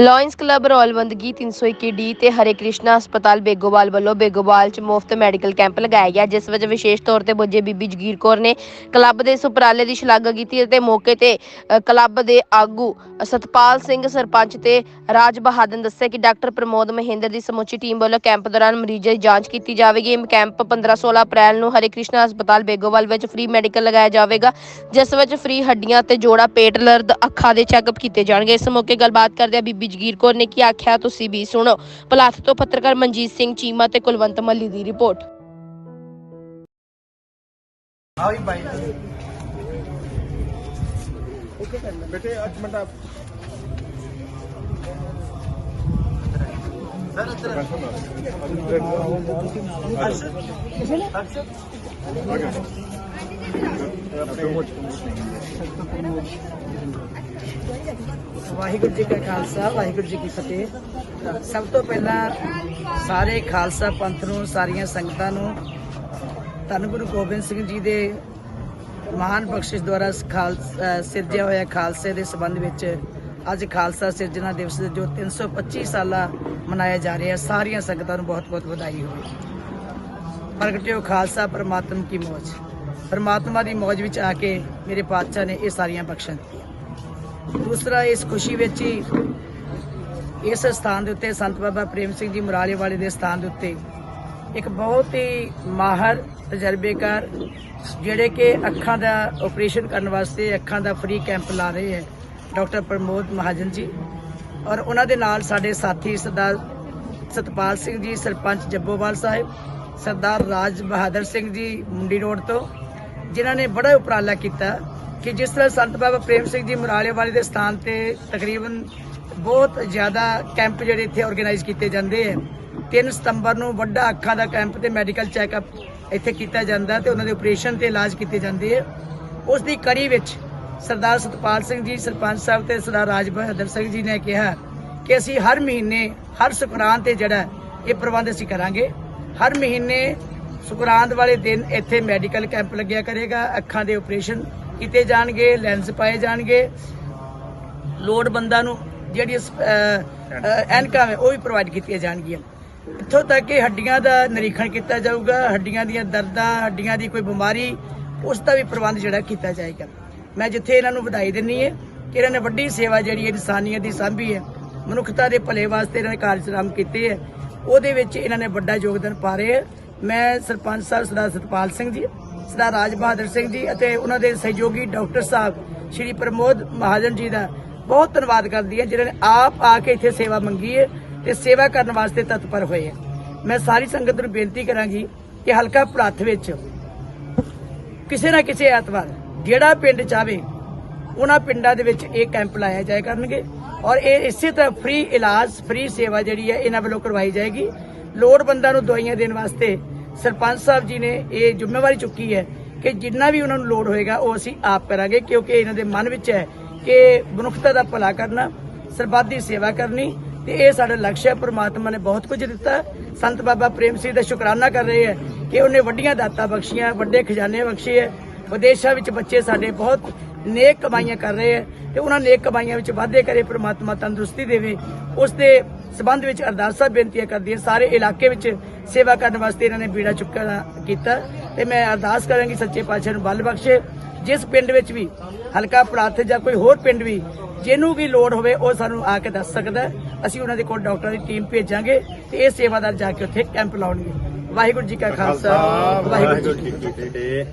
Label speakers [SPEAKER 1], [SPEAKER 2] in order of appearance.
[SPEAKER 1] Lions club ਰੌਲਵੰਦਗੀ 321 D ਤੇ ਹਰੇ ਕ੍ਰਿਸ਼ਨਾ ਹਸਪਤਾਲ ਬੇਗੋਵਾਲ ਵੱਲੋਂ ਬੇਗੋਵਾਲ 'ਚ ਮੁਫਤ ਮੈਡੀਕਲ ਕੈਂਪ ਲਗਾਇਆ ਗਿਆ ਜਿਸ ਵਿੱਚ ਵਿਸ਼ੇਸ਼ ਤੌਰ ਤੇ ਪੁੱਜੇ ਬੀਬੀ ਜਗੀਰ ਕੌਰ ਨੇ ਕਲੱਬ ਦੇ ਇਸ ਉਪਰਾਲੇ ਦੀ ਸ਼ਲਾਘਾ ਕੀਤੀ ਅਤੇ ਮੌਕੇ ਤੇ ਅ, ਕਲੱਬ ਦੇ ਆਗੂ ਸਤਪਾਲ ਸਿੰਘ ਸਰਪੰਚ ਤੇ ਰਾਜ ਬਹਾਦਰ ਨੇ ਦੱਸਿਆ ਕਿ ਡਾਕਟਰ ਪ੍ਰਮੋਦ ਮਹਿੰਦਰ ਦੀ ਸਮੁੱਚੀ ਟੀਮ ਵੱਲੋਂ ਕੈਂਪ ਦੌਰਾਨ ਮਰੀਜ਼ਾਂ ਦੀ ਜਾਂਚ ਕੀਤੀ ਜਾਵੇਗੀ। ਇਹ ਕੈਂਪ 15-16 ਅਪ੍ਰੈਲ ਨੂੰ ਹਰੇ ਕ੍ਰਿਸ਼ਨਾ ਹਸਪਤਾਲ ਬੇਗੋਵਾਲ ਵਿੱਚ ਫ੍ਰੀ ਮੈਡੀਕਲ ਲਗਾਇਆ ਜਾਵੇਗਾ ਜਿਸ ਵਿੱਚ ਫ੍ਰੀ ਹੱਡੀਆਂ ਤੇ ਜੋੜਾ ਪੇਟ ਦਰਦ ਅੱਖਾਂ ਦੇ ਚੈੱਕਅਪ ਕੀਤੇ ਜਾਣਗੇ। ਇਸ ਮੌਕੇ ਗੱਲਬਾਤ ਕਰਦਿਆਂ ਬੀਬੀ ਜਗੀਰ ਕੌਰ ਨੇ ਕੀ ਆਖਿਆ ਤੁਸੀਂ ਵੀ ਸੁਣੋ। ਪਲਾਥ ਤੋਂ ਪੱਤਰਕਾਰ ਮਨਜੀਤ ਸਿੰਘ ਚੀਮਾ ਤੇ ਕੁਲਵੰਤ ਮੱਲੀ ਦੀ ਰਿਪੋਰਟ।
[SPEAKER 2] ਜੀ ਬਾਈ ਬੇਟੇ ਅੱਜ ਮਿੰਟ ਆਪ। ਸਰ ਇੱਧਰ
[SPEAKER 3] ਵਾਹਿਗੁਰੂ ਜੀ ਕਾ ਖਾਲਸਾ, ਵਾਹਿਗੁਰੂ ਜੀ ਕੀ ਫਤਿਹ। ਸਭ ਤੋਂ ਪਹਿਲਾਂ ਸਾਰੇ ਖਾਲਸਾ ਪੰਥ ਨੂੰ, ਸਾਰੀਆਂ ਸੰਗਤਾਂ ਨੂੰ, ਧੰਨ ਗੁਰੂ ਗੋਬਿੰਦ ਸਿੰਘ ਜੀ ਦੇ ਮਹਾਨ ਬਖਸ਼ਿਸ਼ ਦੁਆਰਾ ਖਾਲਸਾ ਸਿਰਜਿਆ ਹੋਇਆ ਖਾਲਸੇ ਦੇ ਸੰਬੰਧ ਵਿੱਚ ਅੱਜ ਖਾਲਸਾ ਸਿਰਜਣਾ ਦਿਵਸ ਜੋ 325 ਸਾਲਾ ਮਨਾਇਆ ਜਾ ਰਿਹਾ, ਸਾਰੀਆਂ ਸੰਗਤਾਂ ਨੂੰ ਬਹੁਤ-ਬਹੁਤ ਵਧਾਈ ਹੋਵੇ। ਪ੍ਰਗਟਿਓ ਖਾਲਸਾ, ਪ੍ਰਮਾਤਮ ਕੀ ਮੌਜ। ਪਰਮਾਤਮਾ ਦੀ ਮੌਜ ਵਿੱਚ ਆ ਕੇ ਮੇਰੇ ਪਾਤਸ਼ਾਹ ਨੇ ਇਹ ਸਾਰੀਆਂ ਬਖਸ਼ਾਂ ਦਿੱਤੀਆਂ। ਦੂਸਰਾ, ਇਸ ਖੁਸ਼ੀ ਵਿੱਚ ਹੀ ਇਸ ਸਥਾਨ ਦੇ ਉੱਤੇ ਸੰਤ ਬਾਬਾ ਪ੍ਰੇਮ ਸਿੰਘ ਜੀ ਮੁਰਾਲੇ ਵਾਲੇ ਦੇ ਸਥਾਨ ਦੇ ਉੱਤੇ ਇੱਕ ਬਹੁਤ ਹੀ ਮਾਹਰ, ਤਜਰਬੇਕਾਰ, ਜਿਹੜੇ ਕਿ ਅੱਖਾਂ ਦਾ ਆਪਰੇਸ਼ਨ ਕਰਨ ਵਾਸਤੇ ਅੱਖਾਂ ਦਾ ਫ੍ਰੀ ਕੈਂਪ ਲਾ ਰਹੇ ਹੈ, ਡਾਕਟਰ ਪ੍ਰਮੋਦ ਮਹਾਜਨ ਜੀ। ਔਰ ਉਹਨਾਂ ਦੇ ਨਾਲ ਸਾਡੇ ਸਾਥੀ ਸਰਦਾਰ ਸਤਪਾਲ ਸਿੰਘ ਜੀ, ਸਰਪੰਚ ਜੱਬੋਵਾਲ ਸਾਹਿਬ, ਸਰਦਾਰ ਰਾਜ ਬਹਾਦਰ ਸਿੰਘ ਜੀ ਮੁੰਡੀ ਰੋਡ ਤੋਂ ਜਿਨ੍ਹਾਂ ਨੇ ਬੜਾ ਉਪਰਾਲਾ ਕੀਤਾ ਕਿ ਜਿਸ ਤਰ੍ਹਾਂ ਸੰਤ ਬਾਬਾ ਪ੍ਰੇਮ ਸਿੰਘ ਜੀ ਮੁਰਾਲੇ ਵਾਲੇ ਦੇ ਸਥਾਨ ਤੇ ਤਕਰੀਬਨ ਬਹੁਤ ਜ਼ਿਆਦਾ ਕੈਂਪ ਜਿਹੜੇ ਇੱਥੇ ਆਰਗੇਨਾਈਜ਼ ਕੀਤੇ ਜਾਂਦੇ ਹੈ 3 ਸਤੰਬਰ ਨੂੰ ਵੱਡਾ ਅੱਖਾਂ ਦਾ ਕੈਂਪ ਤੇ ਮੈਡੀਕਲ ਚੈੱਕਅਪ ਇੱਥੇ ਕੀਤਾ ਜਾਂਦਾ ਤੇ ਉਹਨਾਂ ਦੇ ਆਪਰੇਸ਼ਨ ਤੇ ਇਲਾਜ ਕੀਤੇ ਜਾਂਦੇ ਹੈ ਉਸ ਦੀ ਕੜੀ ਵਿੱਚ ਸਰਦਾਰ ਸਤਪਾਲ ਸਿੰਘ ਜੀ, ਸਰਪੰਚ ਸਾਹਿਬ ਤੇ ਸਰਦਾਰ ਰਾਜ ਬਹਾਦਰ ਸਿੰਘ ਜੀ ਨੇ ਕਿਹਾ ਕਿ ਅਸੀਂ ਹਰ ਮਹੀਨੇ, ਹਰ ਸੁਕਰਾਂ ਤੇ ਜਿਹੜਾ ਇਹ ਪ੍ਰਬੰਧ ਅਸੀਂ ਕਰਾਂਗੇ। ਹਰ ਮਹੀਨੇ ਸ਼ੁਕਰਾਨ ਵਾਲੇ ਦਿਨ ਇੱਥੇ ਮੈਡੀਕਲ ਕੈਂਪ ਲੱਗਿਆ ਕਰੇਗਾ। ਅੱਖਾਂ ਦੇ ਆਪਰੇਸ਼ਨ ਕੀਤੇ ਜਾਣਗੇ, ਲੈਂਸ ਪਾਏ ਜਾਣਗੇ। ਲੋੜਵੰਦਾਂ ਨੂੰ ਜਿਹੜੀ ਐਨਕਾਂ ਹੈ ਉਹ ਵੀ ਪ੍ਰੋਵਾਈਡ ਕੀਤੀਆਂ ਜਾਣਗੀਆਂ। ਇੱਥੋਂ ਤੱਕ ਕਿ ਹੱਡੀਆਂ ਦਾ ਨਿਰੀਖਣ ਕੀਤਾ ਜਾਊਗਾ, ਹੱਡੀਆਂ ਦੀਆਂ ਦਰਦਾਂ, ਹੱਡੀਆਂ ਦੀ ਕੋਈ ਬਿਮਾਰੀ, ਉਸ ਦਾ ਵੀ ਪ੍ਰਬੰਧ ਜਿਹੜਾ ਕੀਤਾ ਜਾਏਗਾ। ਮੈਂ ਜਿੱਥੇ ਇਹਨਾਂ ਨੂੰ ਵਧਾਈ ਦਿੰਨੀ ਹੈ ਕਿ ਇਹਨਾਂ ਨੇ ਵੱਡੀ ਸੇਵਾ ਜਿਹੜੀ ਇਨਸਾਨੀਅਤ ਦੀ ਸਾਂਭੀ ਹੈ। ਮਨੁੱਖਤਾ ਦੇ ਭਲੇ ਵਾਸਤੇ ਇਹਨਾਂ ਨੇ ਕਾਰਜਕ੍ਰਮ ਕੀਤੇ ਹੈ। ਉਹਦੇ ਵਿੱਚ ਇਹਨਾਂ ਨੇ ਵੱਡਾ ਯੋਗਦਾਨ ਪਾ ਰਹੇ ਹੈ। ਮੈਂ ਸਰਪੰਚ ਸਾਹਿਬ ਸਰਦਾਰ ਸਤਪਾਲ ਸਿੰਘ ਜੀ, ਸਰਦਾਰ ਰਾਜ ਬਹਾਦਰ ਸਿੰਘ ਜੀ ਅਤੇ ਉਹਨਾਂ ਦੇ ਸਹਿਯੋਗੀ ਡਾਕਟਰ ਸਾਹਿਬ ਸ਼੍ਰੀ ਪ੍ਰਮੋਦ ਮਹਾਜਨ ਜੀ ਦਾ ਬਹੁਤ ਧੰਨਵਾਦ ਕਰਦੀ ਹਾਂ ਜਿਨ੍ਹਾਂ ਨੇ ਆਪ ਆ ਕੇ ਇੱਥੇ ਸੇਵਾ ਮੰਗੀ ਹੈ ਤੇ ਸੇਵਾ ਕਰਨ ਵਾਸਤੇ ਤਤਪਰ ਹੋਏ ਹੈ। ਮੈਂ ਸਾਰੀ ਸੰਗਤ ਨੂੰ ਬੇਨਤੀ ਕਰਾਂਗੀ ਕਿ ਹਲਕਾ ਭੜੱਥ ਵਿੱਚ ਕਿਸੇ ਨਾ ਕਿਸੇ ਐਤਵਾਰ ਜਿਹੜਾ ਪਿੰਡ ਚਾਵੇ ਉਹਨਾਂ ਪਿੰਡਾਂ ਦੇ ਵਿੱਚ ਇਹ ਕੈਂਪ ਲਾਇਆ ਜਾਇਆ ਕਰਨਗੇ ਔਰ ਇਹ ਇਸੇ ਤਰ੍ਹਾਂ ਫ੍ਰੀ ਇਲਾਜ ਫ੍ਰੀ ਸੇਵਾ ਜਿਹੜੀ ਹੈ ਇਹਨਾਂ ਵੱਲੋਂ ਕਰਵਾਈ ਜਾਏਗੀ। ਲੋੜਵੰਦਾਂ ਨੂੰ ਦਵਾਈਆਂ ਦੇਣ ਵਾਸਤੇ ਸਰਪੰਚ ਸਾਹਿਬ ਜੀ ਨੇ ਇਹ ਜ਼ਿੰਮੇਵਾਰੀ ਚੁੱਕੀ ਹੈ ਕਿ ਜਿੰਨਾ ਵੀ ਉਹਨਾਂ ਨੂੰ ਲੋੜ ਹੋਏਗਾ, ਉਹ ਅਸੀਂ ਆਪ ਕਰਾਂਗੇ, ਕਿਉਂਕਿ ਇਹਨਾਂ ਦੇ ਮਨ ਵਿੱਚ ਹੈ ਕਿ ਮਨੁੱਖਤਾ ਦਾ ਭਲਾ ਕਰਨਾ, ਸਰਬੱਤ ਸੇਵਾ ਕਰਨੀ, ਤੇ ਇਹ ਸਾਡਾ ਲਕਸ਼ ਹੈ। ਪ੍ਰਮਾਤਮਾ ਨੇ ਬਹੁਤ ਕੁਝ ਦਿੱਤਾ। ਸੰਤ ਬਾਬਾ ਪ੍ਰੇਮ ਸਿੰਘ ਦਾ ਸ਼ੁਕਰਾਨਾ ਕਰ ਰਹੇ ਹੈ ਕਿ ਉਹਨੇ ਵੱਡੀਆਂ ਦਾਤਾਂ ਬਖਸ਼ੀਆਂ, ਵੱਡੇ ਖਜ਼ਾਨੇ ਬਖਸ਼ੇ ਹੈ। ਵਿਦੇਸ਼ਾਂ ਵਿੱਚ ਬੱਚੇ ਸਾਡੇ ਬਹੁਤ ਨੇਕ ਕਮਾਈਆਂ ਕਰ ਰਹੇ ਹੈ ਤੇ ਉਹਨਾਂ ਨੇਕ ਕਮਾਈਆਂ ਵਿੱਚ ਵਾਧੇ ਕਰੇ, ਪ੍ਰਮਾਤਮਾ ਤੰਦਰੁਸਤੀ ਦੇਵੇ। ਉਸ ਦੇ ਸਬੰਧ ਵਿੱਚ ਅਰਦਾਸਾਂ ਬੇਨਤੀਆਂ ਕਰਦੀਆਂ ਸਾਰੇ ਇਲਾਕੇ ਵਿੱਚ ਸੇਵਾ ਕਰਨ ਵਾਸਤੇ ਇਹਨਾਂ ਨੇ ਬੀੜਾ ਚੁੱਕਣਾ ਕੀਤਾ ਤੇ ਮੈਂ ਅਰਦਾਸ ਕਰਾਂਗੀ ਸੱਚੇ ਪਾਤਸ਼ਾਹ ਨੂੰ ਬਲ ਬਖਸ਼ੇ। ਜਿਸ ਪਿੰਡ ਵਿੱਚ ਵੀ ਹਲਕਾ ਪੜਾਥ ਜਾਂ ਕੋਈ ਹੋਰ ਪਿੰਡ ਵੀ ਜਿਹਨੂੰ ਵੀ ਲੋੜ ਹੋਵੇ ਉਹ ਸਾਨੂੰ ਆ ਕੇ ਦੱਸ ਸਕਦਾ ਹੈ। ਅਸੀਂ ਉਹਨਾਂ ਦੇ ਕੋਲ ਡਾਕਟਰਾਂ ਦੀ ਟੀਮ ਭੇਜਾਂਗੇ ਤੇ ਇਹ ਸੇਵਾਦਾਰ ਜਾ ਕੇ ਉੱਥੇ ਕੈਂਪ ਲਾਉਣਗੇ। ਵਾਹਿਗੁਰੂ ਜੀ ਕਾ ਖਾਲਸਾ ਵਾਹਿਗੁਰੂ ਜੀ ਕੀ
[SPEAKER 2] ਫਤਿਹ।